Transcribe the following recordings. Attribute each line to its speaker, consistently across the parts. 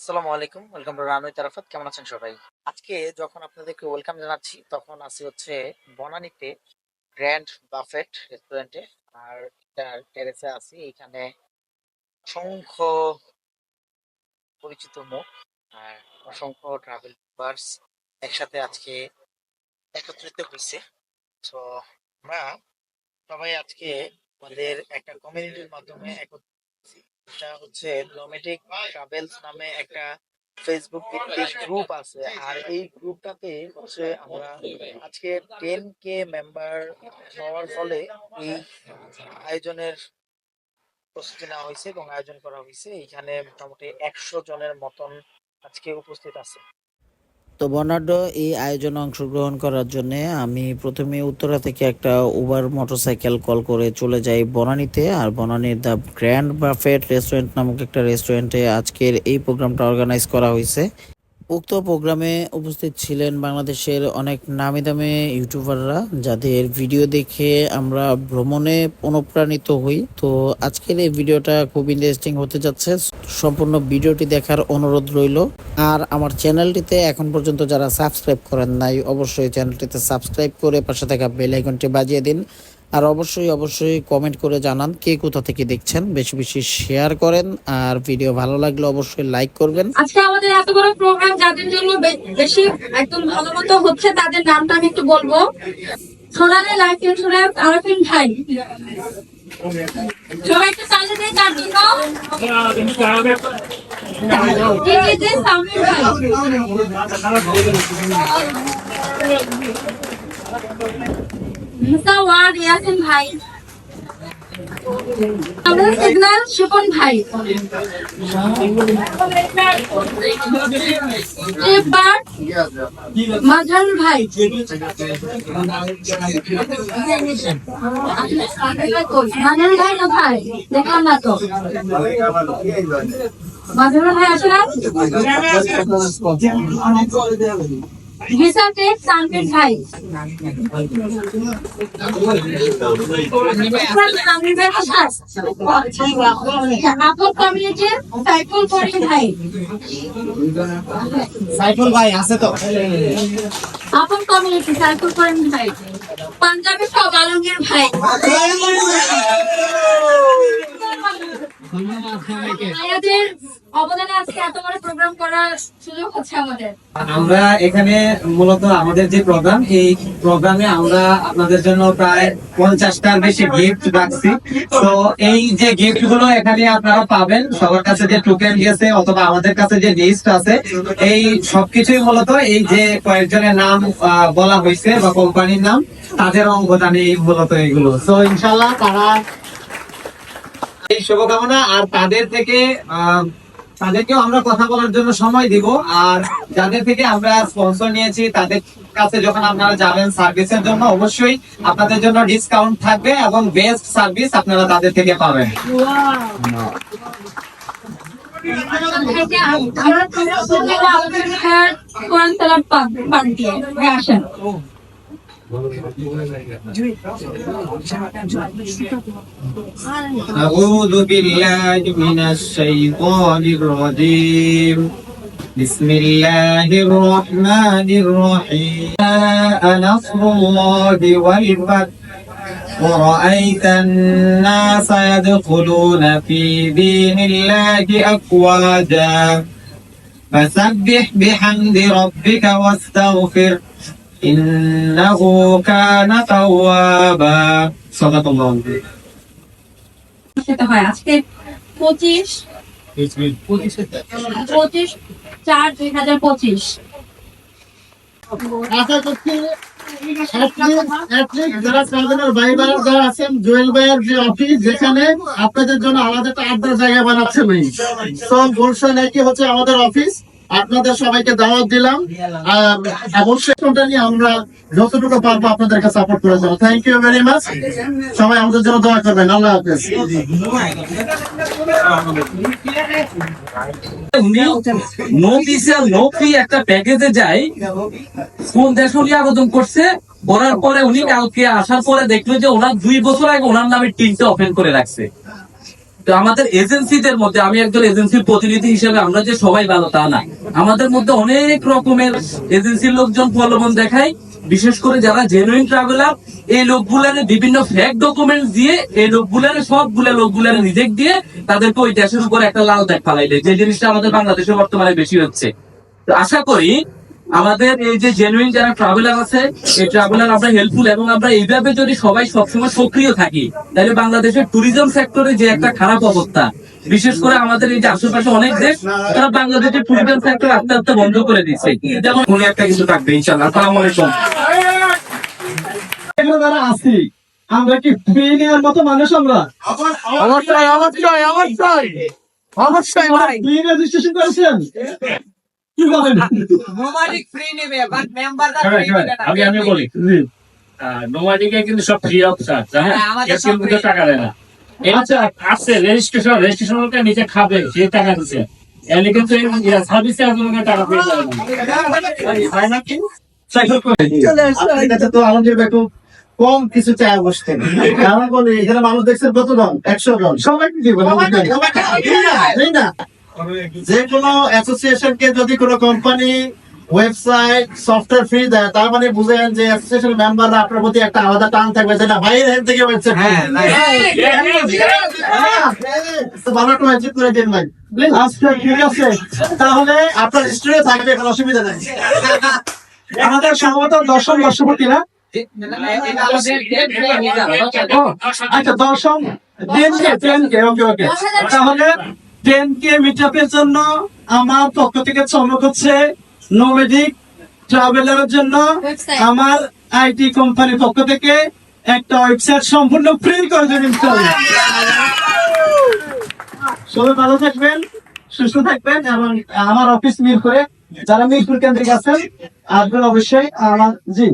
Speaker 1: আসসালামু আলাইকুম, welcome to রানুই তারাফাত, কেমন আছেন সবাই আজকে যখন আপনাদেরকে ওয়েলকাম জানাচ্ছি, তখন আছি হচ্ছে বনানীতে গ্র্যান্ড বাফেট রেস্টুরেন্টে আর টেরেসে আছি, এখানে অসংখ্য পরিচিত মুখ আর অসংখ্য ট্রাভেল বার্স একসাথে আজকে একত্রিত হয়েছে তো আমরা সবাই আজকে আমাদের একটা কমিউনিটির মাধ্যমে একত্রিত। এটা হচ্ছে ডোমেটিক ট্রাভেলস নামে একটা ফেসবুক ভিত্তিক গ্রুপ আছে। আর এই গ্রুপটাতে হচ্ছে আমরা আজকে টেন কে মেম্বার হওয়ার ফলে এই আয়োজনের প্রস্তুতি নেওয়া হয়েছে এবং আয়োজন করা হয়েছে। এখানে মোটামুটি একশো জনের মতন আজকে উপস্থিত আছে।
Speaker 2: তো বর্ণাঢ্য এই আয়োজনে অংশগ্রহণ করার জন্য আমি প্রথমে উত্তরা থেকে একটা উবার মোটরসাইকেল কল করে চলে যাই বনানীতে। আর বনানীর দ্য গ্র্যান্ড বাফেট রেস্টুরেন্ট নামক একটা রেস্টুরেন্টে আজকের এই প্রোগ্রামটা অর্গানাইজ করা হয়েছে। উক্ত প্রোগ্রামে উপস্থিত ছিলেন বাংলাদেশের অনেক নামি দামি ইউটিউবাররা, যাদের ভিডিও দেখে আমরা ভ্রমণে অনুপ্রাণিত হই। তো আজকের এই ভিডিওটা খুব ইন্টারেস্টিং হতে যাচ্ছে। সম্পূর্ণ ভিডিওটি দেখার অনুরোধ রইল। আর আমার চ্যানেলটিতে এখন পর্যন্ত যারা সাবস্ক্রাইব করেন নাই, অবশ্যই চ্যানেলটিতে সাবস্ক্রাইব করে পাশে থাকা বেল আইকনটি বাজিয়ে দিন। আর অবশ্যই অবশ্যই কমেন্ট করে জানান কে কোথা থেকে দেখছেন। বেশি বেশি শেয়ার করেন আর ভিডিও ভালো লাগলে অবশ্যই লাইক করবেন।
Speaker 3: আজকে আমাদের এত বড় প্রোগ্রাম যাদের জন্য বেশি একদম ভালো মতো হচ্ছে তাদের নামটা আমি একটু বলব। সোনালী লাইফ ইন্স্যুরেন্স আরফিন ভাই। সামির ভাই? মুসা ওয়ার ইয়াসিন ভাই। আমাদের সিগন্যাল শিপন ভাই। এবার মাঝারুল ভাই। মাঝারুল ভাই না ভাই? দেখলাম না তো। ভিসা টেক সানফিট ভাই আপন কমিউনিটির সাইফুল করিম ভাই
Speaker 4: সাইফুল ভাই আছে তো।
Speaker 3: আপন কমিউনিটি সাইফুল করিম ভাই পাঞ্জাবি সব আলমগীর ভাই। ভাইয়াদের
Speaker 4: আমরা এখানে মূলত আমাদের যে প্রোগ্রাম এই প্রোগ্রামে আমরা আপনাদের জন্য প্রায় পঞ্চাশটার বেশি গিফট রাখছি। তো এই যে গিফটগুলো এখানে আপনারা পাবেন সবার কাছে যে টোকেন অথবা আমাদের কাছে যে লিস্ট আছে এই সবকিছুই মূলত এই যে কয়েকজনের নাম বলা হয়েছে বা কোম্পানির নাম তাদের অবদানে মূলত এগুলো। তো ইনশাল্লাহ তারা এই শুভকামনা আর তাদের থেকে আহ, তাদেরকেও আমরা কথা বলার জন্য সময় দিব। আর যাদের থেকে আমরা স্পন্সর নিয়েছি তাদের কাছে যখন আপনারা যাবেন সার্ভিসের জন্য অবশ্যই আপনাদের জন্য ডিসকাউন্ট থাকবে এবং বেস্ট সার্ভিস আপনারা তাদের থেকে পাবেন।
Speaker 3: আমরা
Speaker 4: أعوذ بالله من الشيطان الرجيم. بسم الله الرحمن الرحيم. أنا نصر الله والفتح. ورأيت الناس يدخلون في دين الله أفواجا. فسبح بحمد ربك واستغفر. إنه كان توابا صدق الله العظيم
Speaker 3: সেটা হয় আজকে পঁচিশ পঁচিশ চার দুই হাজার পঁচিশ
Speaker 5: আশা করছি at least যারা সাধারণ ভাই ভাই যারা আছেন জুয়েল ভাইয়ের যে অফিস যেখানে আপনাদের জন্য আলাদা একটা আড্ডার জায়গা বানাচ্ছে ভাই তো গুলশান একই হচ্ছে আমাদের অফিস আপনাদের সবাইকে দাওয়াত দিলাম। অবশ্যই আমরা যতটুকু পারব আপনাদেরকে সাপোর্ট করে যাব থ্যাংক ইউ ভেরি মাচ সবাই আমাদের জন্য দোয়া করবেন। আল্লাহ হাফেজ।
Speaker 6: একটা প্যাকেজে যাই কোন দেশ উনি আবেদন করছে। করার পরে উনি আসার পরে দেখল যে ওনার দুই বছর আগে ওনার নামে টিনটা ওপেন করে রাখছে। তো আমাদের এজেন্সিদের মধ্যে, আমি একজন এজেন্সির প্রতিনিধি হিসেবে, আমরা যে সবাই ভালো তা না। আমাদের মধ্যে অনেক রকমের এজেন্সির লোকজন প্রলোভন দেখায়। বিশেষ করে যারা জেনুইন ট্রাভেলার এই লোকগুলার বিভিন্ন ফেক ডকুমেন্ট দিয়ে, এই লোকগুলার, সবগুলা লোকগুলার রিজেক্ট দিয়ে তাদেরকে ওই দেশের উপর একটা লাল দেখ ফালাইলে, যে জিনিসটা আমাদের বাংলাদেশে বর্তমানে বেশি হচ্ছে। তো আশা করি আমাদের এই যে জেনুইন যারা ট্রাভেলার আছে এই ট্রাভেলার আমরা হেল্পফুল এবং আমরা এইভাবে যদি সবাই সবসময় সক্রিয় থাকি তাহলে বাংলাদেশের ট্যুরিজম সেক্টরে যে একটা খারাপ অবস্থা বিশেষ করে আমাদের এই যে আশেপাশে অনেক দেশ তারা বাংলাদেশের ট্যুরিজম সেক্টর আস্তে আস্তে বন্ধ করে দিচ্ছে। যেমন
Speaker 7: উনি একটা কিছু থাকবে ইনশাল্লাহ আসসালামু আলাইকুম।
Speaker 8: এখানে যারা আছি আমরা কি ফ্রি নেওয়ার মতো মানুষ আমরা?
Speaker 7: অবশ্যই অবশ্যই অবশ্যই অবশ্যই ভাই
Speaker 8: রেজিস্ট্রেশন করেছেন? কি বলেন
Speaker 9: আমি আমি বলি। নোমাডিকে কিন্তু সব ফ্রি অফ চার্জ হ্যাঁ? এর কিন্তু টাকা দেয় না। আচ্ছা আছে রেজিস্ট্রেশন রেজিস্ট্রেশন নিজে খাবে সে টাকা দিচ্ছে এমনি কিন্তু সার্ভিস চার্জ টাকা পেয়ে যাবে না।
Speaker 8: তো আমাদের একটু কম কিছু চায় বসতে। কারণ বলি এখানে মানুষ দেখছেন কত জন? একশো জন। সবাই কি না। যে কোনো অ্যাসোসিয়েশনকে যদি কোনো কোম্পানি ওয়েবসাইট সফটওয়্যার ফ্রি দেয় তার মানে বুঝেন যে অ্যাসোসিয়েশন মেম্বাররা আপনার প্রতি একটা আলাদা টান থাকবে যে না ভাই এখান থেকে ওয়েবসাইট ভালো একটা ওয়েবসাইট করে দিন ভাই আচ্ছা ঠিক আছে তাহলে আপনার হিস্ট্রি থাকবে কোনো অসুবিধা নেই আমাদের সম্ভবত দশম বর্ষপতি না আচ্ছা দশম টেন কে টেন কে ওকে ওকে তাহলে টেন কে মিটআপের জন্য আমার পক্ষ থেকে চমক হচ্ছে নোমেডিক ট্রাভেলারের জন্য আমার আইটি কোম্পানির পক্ষ থেকে একটা ওয়েবসাইট সম্পূর্ণ ফ্রি করে দেবেন সবাই ভালো থাকবেন সুস্থ থাকবেন এবং আমার অফিস মিরপুরে যারা মিরপুর কেন্দ্রিক আছেন আসবেন অবশ্যই। আমার জি।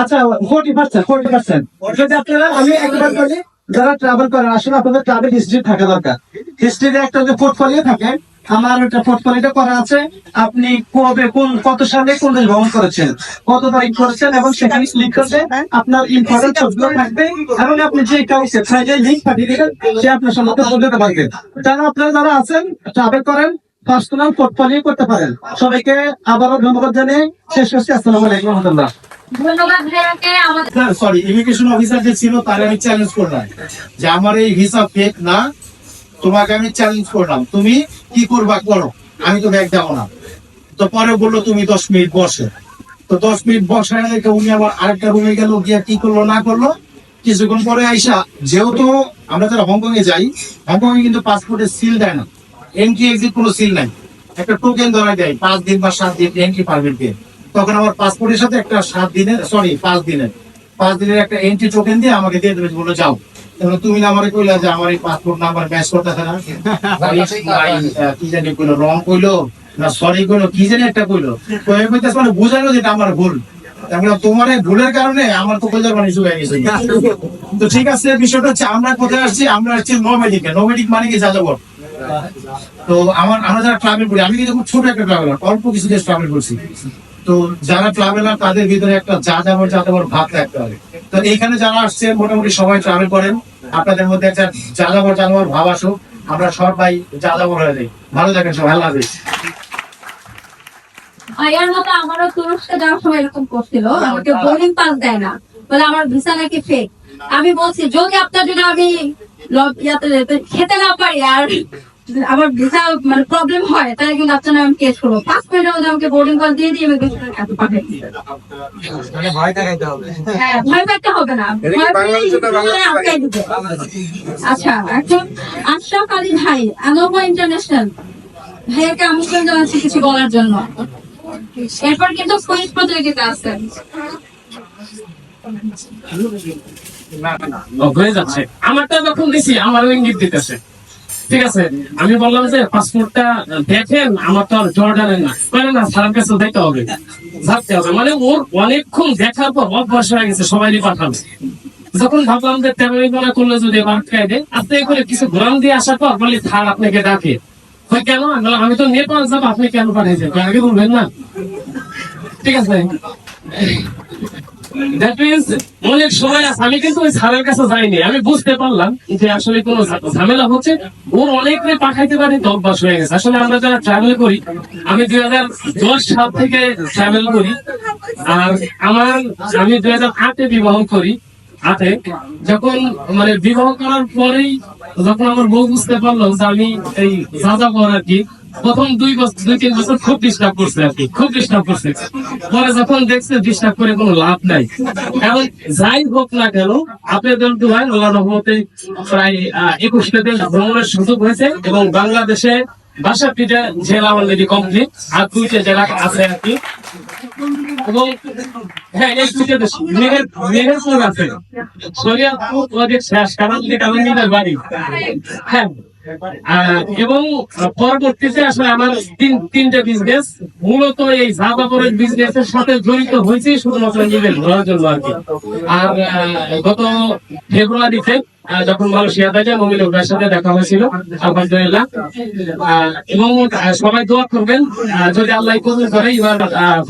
Speaker 8: আচ্ছা ফোর্টি পার্সেন্ট ফোর্টি পার্সেন্ট যদি আপনারা আমি একবার বলি যারা ট্রাভেল করেন আসলে আপনাদের ট্রাভেল হিস্ট্রি থাকা দরকার। হিস্ট্রিতে একটা যে পোর্টফোলিও থাকে আমার ওটা পোর্টফোলিওটা করা আছে আপনি কবে কোন কত সালে কোন দেশ ভ্রমণ করেছেন কত তারিখ করেছেন এবং সেখানে ক্লিক করলে আপনার ইম্পর্টেন্ট ছবিগুলো থাকবে এবং আপনি যে কাউকে সাইডে লিঙ্ক পাঠিয়ে দিবেন সে আপনার সম্মত বলতে পারবে। যারা আপনারা যারা আছেন ট্রাভেল করেন পার্সোনাল পোর্টফোলিও করতে পারেন। সবাইকে আবারও ধন্যবাদ জানিয়ে শেষ করছি। আসসালামু আলাইকুম রহমতুল্লাহ।
Speaker 3: ধন্যবাদ ভাইয়াকে আমাদের
Speaker 8: সরি ইমিগ্রেশন অফিসার যে ছিল তার আমি চ্যালেঞ্জ করলাম যে আমার এই ভিসা ফেক না তোমাকে আমি চ্যালেঞ্জ করলাম। তুমি কি করবা করো? আমি তো ব্যাগ দেবো না। তো পরে বলল, তুমি দশ মিনিট বসে। তো দশ মিনিট বসে রেখে উনি আবার আরেকটা রুমে গেল, গিয়ে কি করল, না করল, কিছুক্ষণ পরে আইসা, যেহেতু আমরা যারা হংকং এ যাই হংকং এ কিন্তু পাসপোর্টে সিল দেয় না। এন্ট্রি এক্সিট কোনো সিল নাই। একটা টোকেন ধরা দেয়, পাঁচ দিন বা সাত দিন এন্ট্রি পারমিট দিয়ে। তখন আমার পাসপোর্টের সাথে একটা সাত দিনের সরি পাঁচ দিনের। পাঁচ দিনের একটা এন্ট্রি টোকেন দিয়ে আমাকে দিয়ে দেবে বলে যাও। এবার তুমি আমারে কইলা যে আমার এই পাসপোর্ট নাম্বার ম্যাচ করতেছে না? কি জানি কইলো রং কইলো না সরি কইলো কি জানি একটা কইলো। কয়ে কইতাছে মানে বুঝালো যেটা আমার ভুল। তারপরে তোমার এই ভুলের কারণে আমার তো শুয়ে গেছে। তো ঠিক আছে বিষয়টা হচ্ছে আমরা কোথায় আসছি? আমরা আসছি নোমেডিকে নোমেডিক মানে কি? যাযাবর। তো আমার আমরা যারা ট্রাভেল করি আমি কিন্তু খুব ছোট একটা ট্রাভেলার অল্প কিছু দেশ ট্রাভেল করছি। তো যারা ট্রাভেলার তাদের ভিতরে একটা যা যাবর যা যাবর ভাব থাকতে হবে। তো এইখানে যারা আসছে, মোটামুটি সবাই ট্রাভেল করেন। আপনাদের মধ্যে একটা যা যাবর যা যাবর ভাব আসুক, আমরা সবাই যা যাবর হয়ে যাই। ভালো থাকেন সবাই, আল্লাহ হাফিজ।
Speaker 3: ভাইয়ার মতো আমারও তুরস্কে যাওয়ার সময় এরকম করছিল। আমাকে বোর্ডিং পাস দেয় না। বলে আমার ভিসা নাকি ফেক আমি বলছি, যদি আপনার জন্য আমি খেতে না পারি, আর আমার ভিসা মানে প্রবলেম হয় তাহলে কিন্তু আপনার নামে আমি কেস করব। পাঁচ মিনিটের মধ্যে আমাকে বোর্ডিং পাস দিয়ে দিয়ে হ্যাঁ ভয় পেতে হবে না। ভয় আচ্ছা এখন আশরাফ আলী ভাই আনোভা ইন্টারন্যাশনাল ভাইয়াকে আমন্ত্রণ জানাচ্ছি কিছু বলার জন্য। এরপর কিন্তু কুইজ প্রতিযোগিতা আছে।
Speaker 9: হয়ে যাচ্ছে। আমারটা যখন দিছি আমারও ইঙ্গিত দিতেছে। ঠিক আছে, আমি বললাম যে পাসপোর্টটা দেখেন, আমার তো আর জর্ডানের না। মানে না সারার কাছে দেখতে হবে। ভাবতে হবে মানে ওর অনেকক্ষণ দেখার পর অভ্যাস হয়ে গেছে, সবাই পাঠাবে যখন ভাবলাম যে তেমনি মনে করলে যদি খাই দেয় আপনি করে কিছু ঘোরান দিয়ে আসার পর বলি থার আপনাকে ডাকে। কেন? আমি তো নেপাল যাব, আপনি কেন পাঠিয়েছেন আগে বলবেন না। ঠিক আছে। দ্যাট মিনস অনেক সময় আমি কিন্তু ওই কাছে যাইনি। আমি বুঝতে পারলাম যে আসলে কোনো ঝামেলা হচ্ছে। ওর পাঠাইতে অভ্যাস হয়ে গেছে। আসলে আমরা যারা ট্রাভেল করি, আমি দুই হাজার দশ সাল থেকে ট্রাভেল করি। আর আমার, আমি দুই হাজার আটে বিবাহ করি, আটে। যখন মানে বিবাহ করার পরেই যখন আমার বউ বুঝতে পারল যে আমি এই যাযাবর আর কি প্রথম দুই বছর দুই, তিন বছর খুব ডিস্টার্ব করছে আর কি, খুব ডিস্টার্ব করছে। পরে যখন দেখছে ডিস্টার্ব করে কোনো লাভ নাই। কারণ যাই হোক না কেন, আপনাদের দুয়ায় আল্লাহ রহমতে প্রায় একুশটা দেশ ভ্রমণের সুযোগ হয়েছে এবং বাংলাদেশে বাষট্টিটা জেলা অলরেডি কমপ্লিট আর দুইটা জেলা আছে আর কি। এবং হ্যাঁ এই দুইটা দেশ, মেহের, মেহেরপুর আছে। শরিয়াতপুর ওদের শেষ, কারণ কারণ বাড়ি। হ্যাঁ। এবং পরবর্তীতে আসলে আমার তিন, তিনটা বিজনেস মূলত এই চা বিজনেস এর সাথে জড়িত হয়েছে, শুধুমাত্র ঘোরার জন্য আর কি। আর গত ফেব্রুয়ারিতে যখন মালয়েশিয়াতে যায় মমিল ভাইয়ের সাথে দেখা হয়েছিল, আলহামদুলিল্লাহ। এবং সবাই দোয়া করবেন যদি আল্লাহ কবুল করে, এবার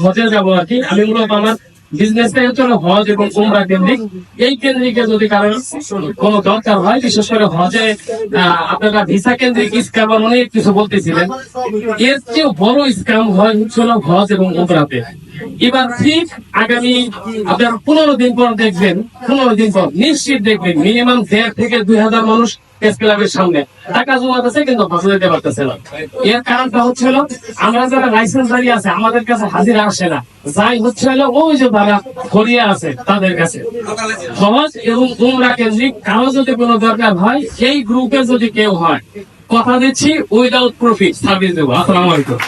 Speaker 9: হজে যাব আর কি। আমি মূলত আমার বিজনেসটাই হচ্ছে হজ এবং উমরা কেন্দ্রিক। এই কেন্দ্রিকে যদি কোনো দরকার হয়, বিশেষ করে হজে আপনারা ভিসা কেন্দ্রিক স্ক্যাম কিছু বলতেছিলেন, এর চেয়ে বড় স্ক্যাম হয় হচ্ছে হলো হজ এবং উমরাতে। এবার ঠিক আগামী আপনার পনেরো দিন পর দেখবেন, পনেরো দিন পর নিশ্চিত দেখবেন মিনিমাম দেড় থেকে দুই হাজার মানুষ প্রেস ক্লাবের সামনে। টাকা জমা আছে কিন্তু ফসল দিতে পারতেছে না। এর কারণটা হচ্ছে আমরা যারা লাইসেন্স দাঁড়িয়ে আছে, আমাদের কাছে হাজিরা আসে না। যাই হচ্ছে হলো, ওই যে তারা ধরিয়ে আছে তাদের কাছে। সহজ এবং উমরা কেন্দ্রিক, কারও যদি কোনো দরকার হয়, এই গ্রুপে যদি কেউ হয়, কথা দিচ্ছি উইদাউট প্রফিট সার্ভিস দেবো। আসসালামু আলাইকুম।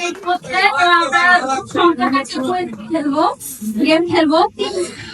Speaker 3: রেডি হচ্ছে তো আমরা সংখ্যা খেলব, গেম খেলব।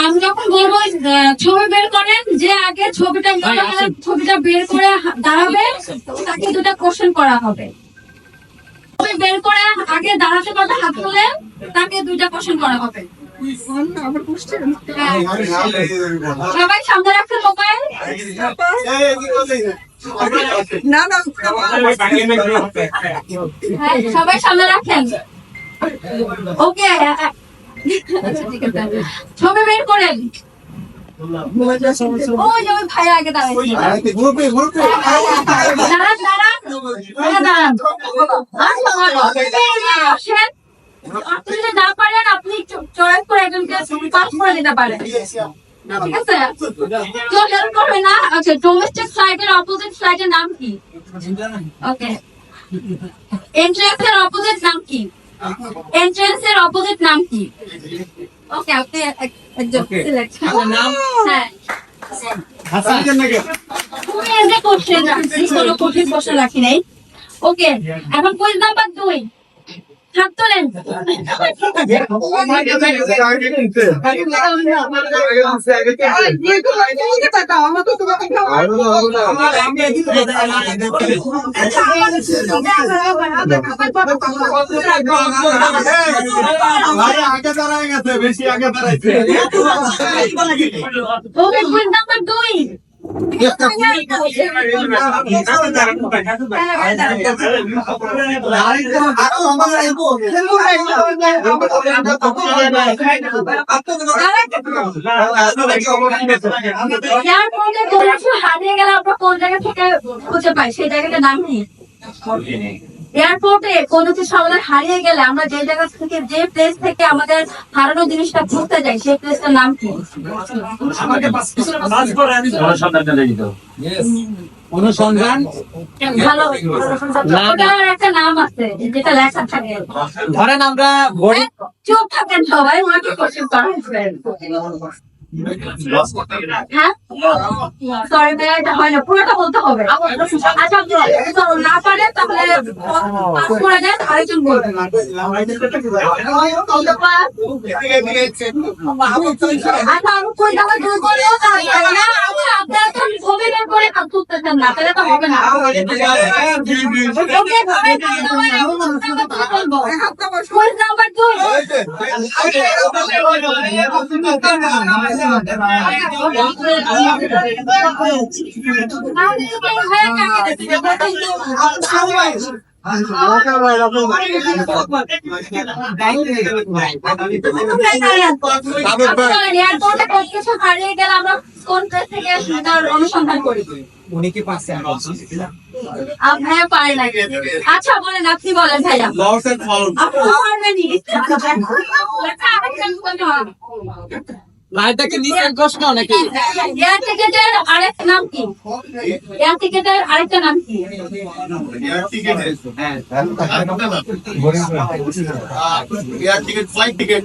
Speaker 3: আমি যখন বলব ছবি বের করেন যে আগে ছবিটা ছবিটা বের করে দাঁড়াবে তাকে দুটা কোশ্চেন করা হবে। ছবি বের করে আগে দাঁড়াতে পারবে হাত তুলে তাকে দুইটা কোশ্চেন করা হবে। হ্যাঁ। সবাই সামনে রাখছেন মোবাইল হ্যাঁ, সবাই সামনে রাখেন। ওকে ছবি বের করেন। ওই ভাই আগে দাঁড়ান। আপনি যদি না পারেন আপনি চয়েস করে একজনকে পাস করে দিতে পারেন। ঠিক আছে? কেউ হেল্প করবে না? আচ্ছা ডোমেস্টিক ফ্লাইটের অপোজিট ফ্লাইটের নাম কি? ওকে এন্ট্রান্স এর অপোজিট নাম কি? এন্ট্রান্স এর অপোজিট নাম কি? ওকে আপনি এক- একজন সিলেক্ট নাম? হ্যাঁ। ওকে এখন কুইজ নাম্বার দুই।
Speaker 8: আগে দাঁড়ায় গেছে বেশি আগে দাঁড়াইছে
Speaker 3: হারিয়ে গেলে আমরা কোন জায়গা থেকে খুঁজে পাই সেই জায়গাটার নাম কি এয়ারপোর্টে কোনো কিছু আমাদের হারিয়ে গেলে আমরা যে জায়গা থেকে যে প্লেস থেকে আমাদের হারানো জিনিসটা ঘুরতে যাই সেই প্লেসটার নাম কি?
Speaker 4: অনুসন্ধান?
Speaker 3: ভালো। ওটার একটা নাম আছে যেটা লেখা থাকে।
Speaker 4: ধরেন আমরা
Speaker 3: চুপ থাকেন সবাই ওনাকে কোশ্চেন করা হয়েছে হ্যাঁ সরি ভাইয়া এটা হয় না পুরোটা বলতে হবে আচ্ছা তো না পারে তাহলে পাস করে দেন আরেকজন বলবেন আচ্ছা আমি কই দামে দুই করে না আচ্ছা আপনারা তো অভিনয় করে কাজ করতেছেন না তাহলে তো হবে না নাম্বার দুই অনুসন্ধান করি
Speaker 4: উনি কি পাচ্ছে
Speaker 3: ভাইয়া পারে না আচ্ছা বলেন আপনি বলেন ভাইয়া
Speaker 4: কষ্ট নাকি?
Speaker 3: এয়ার টিকেটের আরেকটা নাম কি? এয়ার টিকেটের আরেকটা নাম কি?
Speaker 8: ফ্লাইট টিকিট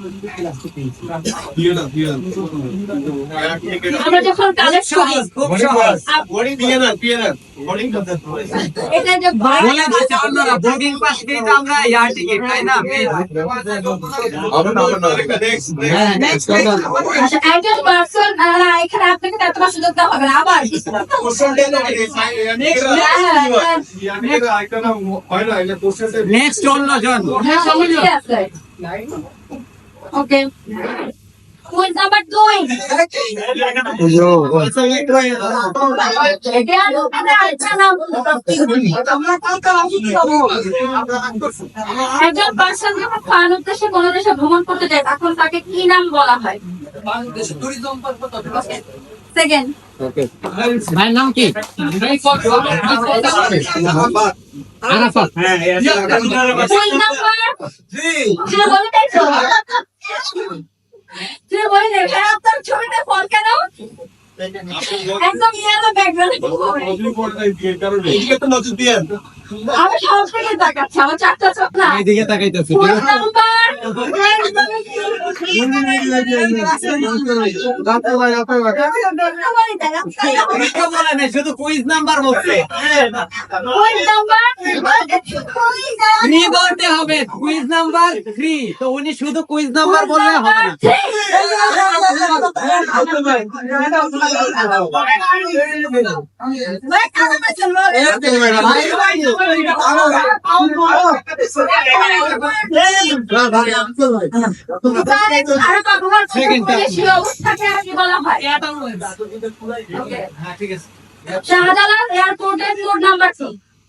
Speaker 3: আমরা যখন কালেক্ট করি
Speaker 4: খুব সহজ
Speaker 8: পিএনআর পিএনআর
Speaker 3: এটা যে ভাড়া
Speaker 4: বলে দিচ্ছে অন্যরা বোর্ডিং পাস দিয়ে আমরা এয়ার টিকিট তাই না? নেক্সট
Speaker 3: আচ্ছা একজন পার্সন এখানে আপনাকে এতটা সুযোগ দেওয়া হবে না আবার
Speaker 4: নেক্সট অন্যজন
Speaker 3: ওকে কোন নাম্বার দুই? এটা আরেকটা নাম একজন পার্সন যখন খান উদ্দেশ্যে কোনো দেশে ভ্রমণ করতে যায় তখন তাকে কি নাম বলা হয়? সেকেন্ড
Speaker 4: ভাইয়ের নাম কি? আরাফাত।
Speaker 3: কোন তুমি বলে বলে দেখ আপনার ছবিটা ফল কেন? একদম ইয়ার ব্যাকগ্রাউন্ড। আমি সব থেকে তাকাচ্ছি আমার চারটা চোখ না।
Speaker 4: এইদিকে তাকাইতেছে
Speaker 3: কোন নাম্বার
Speaker 4: শুধু কুইজ নাম্বার বলছে থ্রি বলতে হবে কুইজ নাম্বার থ্রি তো উনি শুধু কুইজ নাম্বার বললে হবে না।
Speaker 3: শাহজালাল এয়ারপোর্টের কোড নাম্বার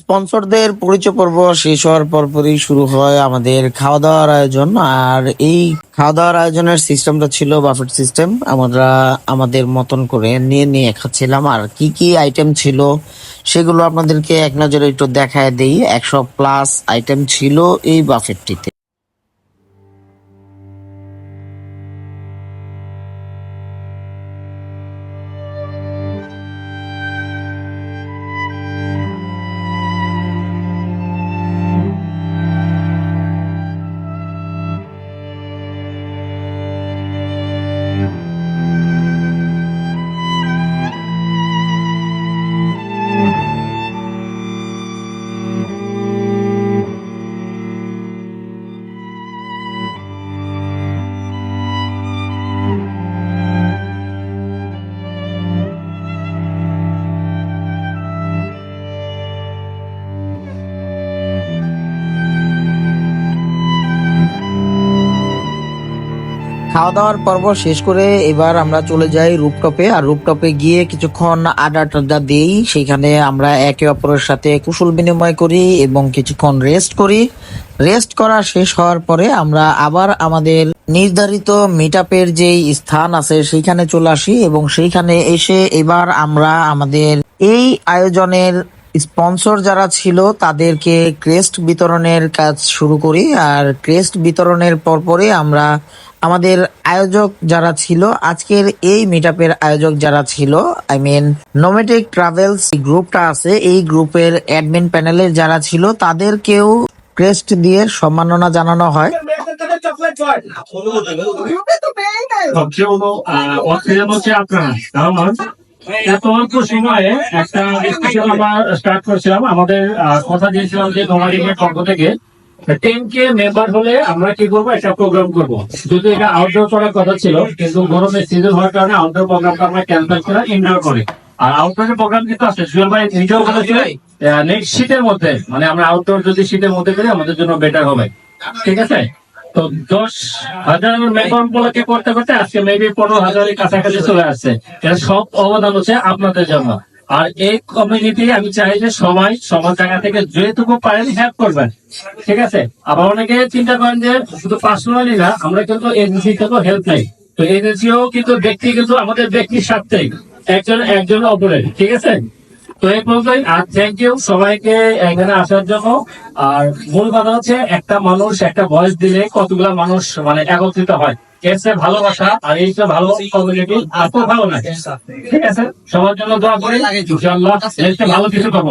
Speaker 10: স্পন্সরদের পরিচয় পর্ব শেষ হওয়ার পরপরই শুরু হয় আমাদের খাওয়া দাওয়ার আয়োজন। আর এই খাওয়া দাওয়ার আয়োজনের সিস্টেমটা ছিল বাফেট সিস্টেম। আমরা আমাদের মতন করে নিয়ে নিয়ে খাচ্ছিলাম। আর কি কি আইটেম ছিল সেগুলো আপনাদেরকে এক নজরে একটু দেখায় দিই। একশো প্লাস আইটেম ছিল এই বাফেটটিতে। খাওয়া দাওয়ার পর্ব শেষ করে এবার আমরা চলে যাই রুপটপে। আর রুপটপে গিয়ে কিছুক্ষণ আড্ডা টাড্ডা দিই। সেখানে আমরা একে অপরের সাথে কুশল বিনিময় করি এবং কিছুক্ষণ রেস্ট করি। রেস্ট করা শেষ হওয়ার পরে আমরা আবার আমাদের নির্ধারিত মিট আপের যে স্থান আছে, সেইখানে চলে আসি এবং সেইখানে এসে এবার আমরা আমাদের এই আয়োজনের স্পন্সর যারা ছিল, তাদেরকে ক্রেস্ট বিতরণের কাজ শুরু করি। আর ক্রেস্ট বিতরণের পরপরই আমরা আমাদের আয়োজক যারা ছিল আজকের এই মিটআপের আয়োজক যারা ছিল আই মিন নোমেটিক ট্রাভেলস গ্রুপটা আছে এই গ্রুপের অ্যাডমিন প্যানেলের যারা ছিল তাদেরকেও ক্রেস্ট দিয়ে সম্মাননা জানানো হয়
Speaker 9: এত অল্প সময়ে একটা স্পেশাল আমরা স্টার্ট করেছিলাম আমাদের কথা দিয়েছিলাম যে নোমাডিকের পক্ষ থেকে টেন কে মেম্বার হলে আমরা কি করব? একটা প্রোগ্রাম করব। যদি এটা আউটডোর করার কথা ছিল কিন্তু গরমের সিজন হওয়ার কারণে আউটডোর প্রোগ্রামটা আমরা ক্যান্সেল করে ইনডোর করে। আর আউটডোরের প্রোগ্রাম কিন্তু আছে সুয়েল ভাই নিজেও বলেছিল নেক্সট শীতের মধ্যে মানে আমরা আউটডোর যদি শীতের মধ্যে করি আমাদের জন্য বেটার হবে। ঠিক আছে? তো দশ হাজার মেম্বার উপলক্ষে করতে করতে আজকে মেবি পনেরো হাজারের কাছাকাছি চলে আসছে। এটা সব অবদান হচ্ছে আপনাদের জন্য। আর এই কমিউনিটি আমি চাই যে সবাই সবার জায়গা থেকে যেটুকু পারেন হেল্প করবেন। ঠিক আছে? আবার অনেকে চিন্তা করেন যে শুধু পার্সোনালি না, আমরা কিন্তু এজেন্সি থেকেও হেল্প নেই। তো এজেন্সিও কিন্তু ব্যক্তি কিন্তু আমাদের ব্যক্তির স্বার্থে, একজন একজন অপরের। ঠিক আছে? তো এই পর্যন্তই। আর থ্যাংক ইউ সবাইকে এখানে আসার জন্য। আর মূল কথা হচ্ছে, একটা মানুষ, একটা বয়স দিলে কতগুলা মানুষ মানে একত্রিত হয়। চেয়ে ভালোবাসা আর এই তো ভালো কমিউনিটি আর তো ভালো লাগে ঠিক আছে? সবার জন্য দোয়া করি ইনশাআল্লাহ এসে ভালো কিছু করব।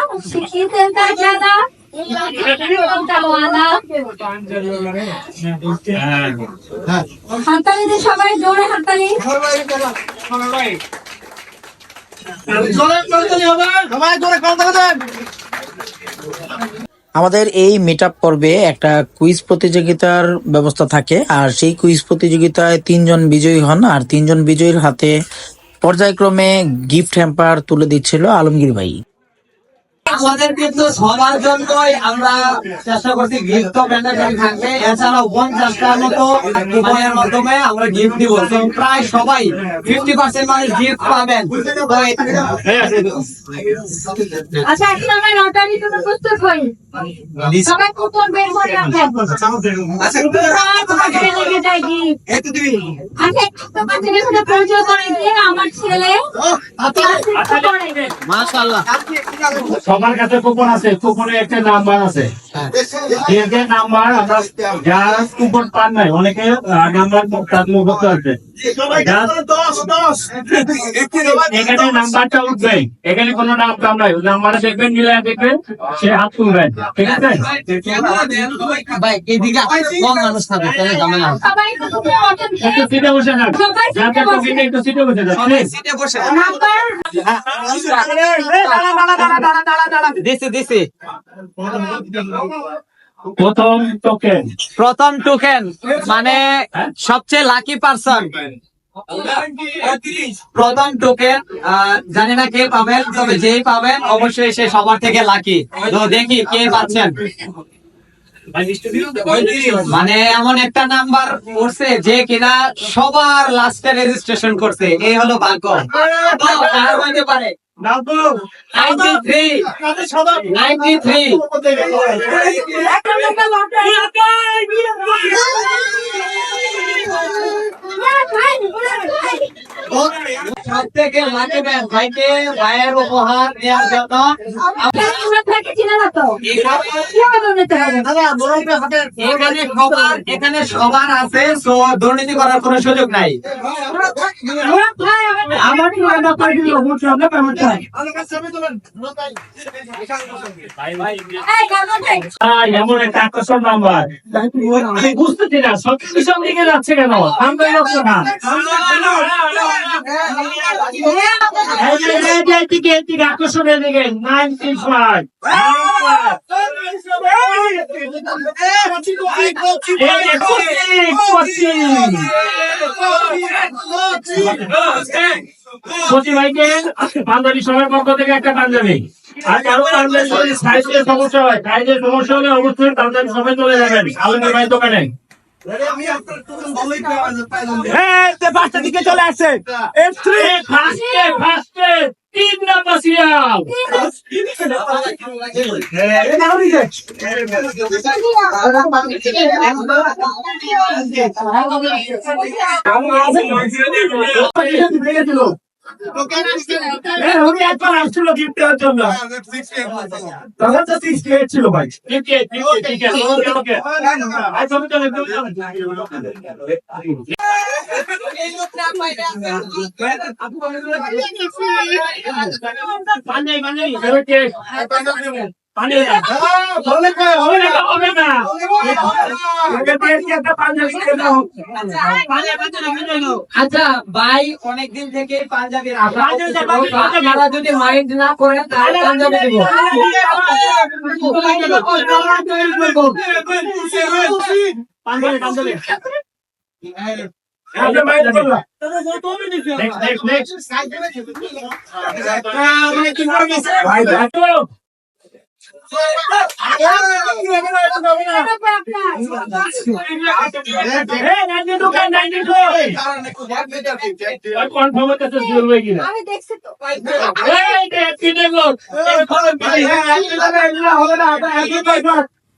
Speaker 3: আমাদের
Speaker 10: এই মিট আপ পর্বে একটা কুইজ প্রতিযোগিতার ব্যবস্থা থাকে, আর সেই কুইজ প্রতিযোগিতায় তিনজন বিজয়ী হন, আর তিনজন বিজয়ীর হাতে পর্যায়ক্রমে গিফট হ্যাম্পার তুলে দিচ্ছিল আলমগীর ভাই।
Speaker 4: আমাদের কিন্তু সবার জন্যই আমরা চেষ্টা করছি গিফট তো ম্যান্ডেটরি থাকবে এছাড়াও পঞ্চাশটার মতো কুপনের মাধ্যমে আমরা গিফট দিব তো প্রায় সবাই ফিফটি পার্সেন্ট মানুষ গিফট পাবেন
Speaker 3: আচ্ছা এখন আমরা লটারি জন্য প্রস্তুত হই সবাই কুপন বের করে রাখেন সবার পকেটে লেগে যায় gift। আচ্ছা একটু সাথে পরিচয় করে দিয়ে আমার ছেলে।
Speaker 4: মাশাআল্লাহ
Speaker 9: সবার কাছে কুপন আছে কুপনে একটা নাম্বার আছে নাম্বার আমরা যারা কুপন পান নাই অনেকে নাম্বার তার মুখস্থ আছে এখানে নাম্বারটা উঠবে এখানে কোনো নাম টাম নাই নাম্বারটা দেখবেন মিলে দেখবেন সে হাত তুলবেন ঠিক আছে
Speaker 4: ভাই এইদিকে কম মানুষ থাকবে তাহলে ঝামেলা
Speaker 3: একটু কুপন বটন
Speaker 9: একটু সিটে বসে যান যাতে
Speaker 3: বসে
Speaker 9: একটু সিটে বসে যান
Speaker 4: সিটে বসে
Speaker 3: নাম্বার
Speaker 4: দিছি দিছি।
Speaker 9: প্রথম টোকেন
Speaker 4: প্রথম টোকেন মানে সবচেয়ে লাকি পারসন প্রথম টোকেন জানি না কে পাবেন তবে যেই পাবেন অবশ্যই সে সবার থেকে লাকি তো দেখি কে পাচ্ছেন। মানে এমন একটা নাম্বার পড়ছে যে কিনা সবার লাস্টে রেজিস্ট্রেশন করছে। এই হলো ভাগ্য। পারে? সব থেকে ভাইকে ভাইয়ের উপহার দেওয়ার জন্য এখানে সবার আছে দুর্নীতি করার কোনো সুযোগ নাই।
Speaker 8: আমার
Speaker 9: এমন একটা আকর্ষণ নাম্বার আমি বুঝতেছি না সব পিছন দিকে যাচ্ছে কেন আমরা এরকম না এদিকে এদিকে আকর্ষণের দিকে নাইনটি ফাইভ সচিব ভাইকে পাঞ্জাবি সবার পক্ষ থেকে একটা পাঞ্জাবি। আর কারও পাঞ্জাবি সাইজের সমস্যা হয়। সাইজের সমস্যা হলে অবশ্যই পাঞ্জাবি সবাই চলে যাবেন। আলমের ভাই দোকানে।
Speaker 8: পাঁচটা দিকে চলে
Speaker 9: ফার্স্টে ফার্স্টে আসছিল গিফট দেওয়ার জন্য তখন তো সিক্সটি এইট ছিল ভাই ঠিক আছে
Speaker 11: আচ্ছা ভাই অনেকদিন থেকে পাঞ্জাবির। আপনারা যদি মাইন্ড না করেন তাহলে পাঞ্জাবি দিব।
Speaker 9: পাঞ্জাবি পাঞ্জাবি।
Speaker 3: আমি দেখছি তো।
Speaker 9: ভাই হবে না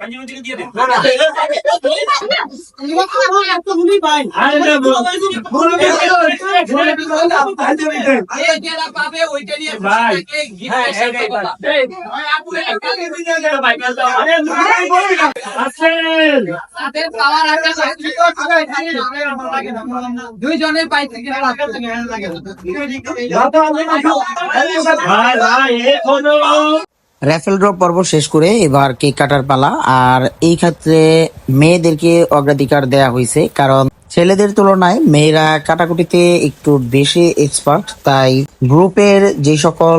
Speaker 9: দিয়ে কি বাবা পাঞ্জাবি দিকে দিয়ে দে আরে না বলো পাঞ্জাবি দে
Speaker 11: এই যেটা পাবে ওইটা নিয়ে
Speaker 9: ভাই
Speaker 11: গিফট হিসেবে কথা
Speaker 9: এই ভাই আরে ভাই বলি না আসেন
Speaker 11: সাথে পাওয়ার আগে দুইজনের পাই থেকে
Speaker 9: ভাই ভাই এ কোনো
Speaker 10: র্যাফেল ড্র পর্ব শেষ করে এবার কেক কাটার পালা। আর এই ক্ষেত্রে মেয়েদেরকে অগ্রাধিকার দেয়া হয়েছে, কারণ ছেলেদের তুলনায় মেয়েরা কাটাকুটিতে একটু বেশি এক্সপার্ট তাই গ্রুপের যে সকল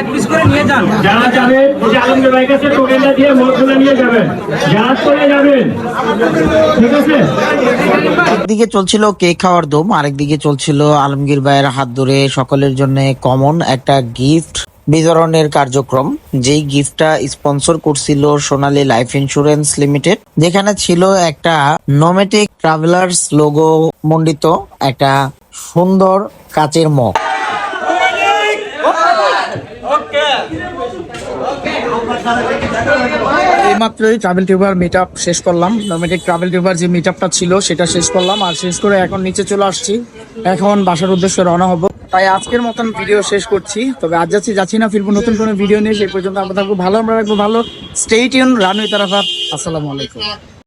Speaker 11: এক পিস করে নিয়ে যান।
Speaker 9: যারা যাবে ওই যে আলমগীর ভাই কাছে টোকেনটা দিয়ে নিয়ে যাবেন করে যাবেন ঠিক আছে?
Speaker 10: একদিকে চলছিল কেক খাওয়ার দম আরেকদিকে চলছিল আলমগীর ভাইয়ের হাত ধরে সকলের জন্য কমন একটা গিফট বিতরণের কার্যক্রম। যেই গিফটটা স্পন্সর করছিল সোনালী লাইফ ইন্স্যুরেন্স লিমিটেড যেখানে ছিল একটা নোমেটিক ট্রাভেলার্স লোগো মন্ডিত একটা সুন্দর কাচের মগ।
Speaker 12: এইমাত্রই ট্রাভেল টিউবার মিট আপ শেষ করলাম। নোমেটিক ট্রাভেল টিউবার যে মিট আপটা ছিল, সেটা শেষ করলাম। আর শেষ করে এখন নিচে চলে আসছি। এখন বাসার উদ্দেশ্যে রওনা হব। তাই আজকের মতন ভিডিও শেষ করছি। তবে আজ যাচ্ছি যাচ্ছি না, ফিরবো নতুন কোনো ভিডিও নিয়ে। সেই পর্যন্ত আমরা থাকব ভালো, আমরা রাখব ভালো। স্টেট ইউন রানুই তারাফাত আসসালামু আলাইকুম।